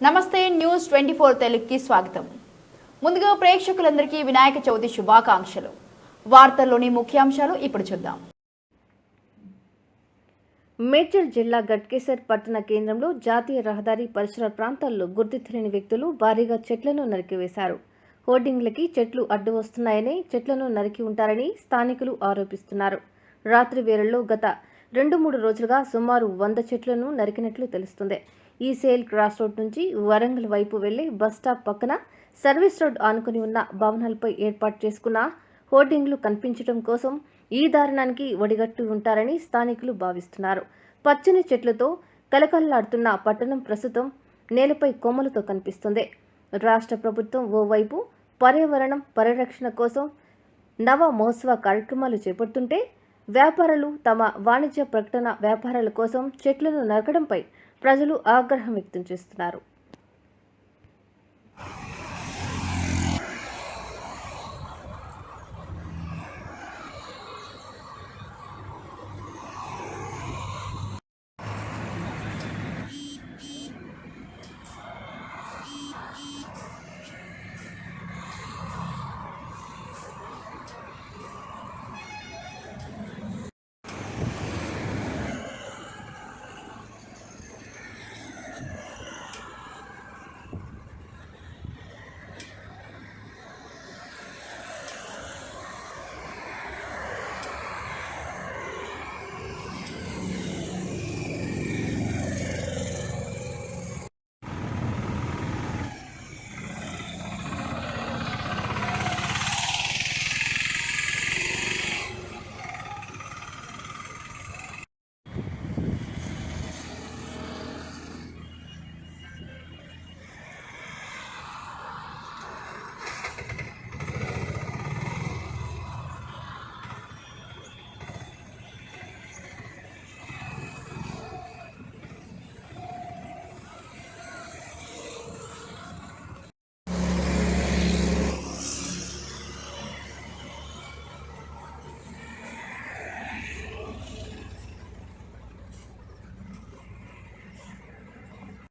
నమస్తే news twenty four తెలుగుకి స్వాగతం. ముందుగా ప్రేక్షకులందరికీ వినాయక చవితి శుభాకాంక్షలు. వార్తల్లోని ముఖ్యాంశాలు ఇప్పుడు చూద్దాం. మేడ్చల్ జిల్లా గట్కేసర్ పట్టణ కేంద్రంలో జాతీయ రహదారి పరిసర ప్రాంతాల్లో గుర్తు తెలియని వ్యక్తులు భారీగా చెట్లను నరికివేశారు హోర్డింగ్లకి చెట్లు అడ్డు వస్తున్నాయని చెట్లను నరికి ఉంటారని స్థానికులు ఆరోపిస్తున్నారు. రాత్రి వేళల్లో గత రెండు మూడు రోజులుగా సుమారు వంద చెట్లను నరికినట్లు తెలుస్తుంది. ఈ సేల్ క్రాస్ రోడ్ నుంచి వరంగల్ వైపు వెళ్ళి బస్ స్టాప్ పక్కన సర్వీస్ రోడ్ ఆనుకుని ఉన్న భవనాలపై ఏర్పాటు చేసుకున్న హోర్డింగ్లు కనిపించడం కోసం ఈ దారుణానికి ఒడిగట్టు ఉంటారని స్థానికులు భావిస్తున్నారు. పచ్చని చెట్లతో కలకల్లాడుతున్న పట్టణం ప్రస్తుతం నేలపై కొమ్మలతో కనిపిస్తుంది. రాష్ట్ర ప్రభుత్వం ఓవైపు పర్యావరణం పరిరక్షణ కోసం నవ మహోత్సవ కార్యక్రమాలు చేపడుతుంటే వ్యాపారులు తమ వాణిజ్య ప్రకటన వ్యాపారాల కోసం చెట్లను నరకడంపై ప్రజలు ఆగ్రహం వ్యక్తం చేస్తున్నారు.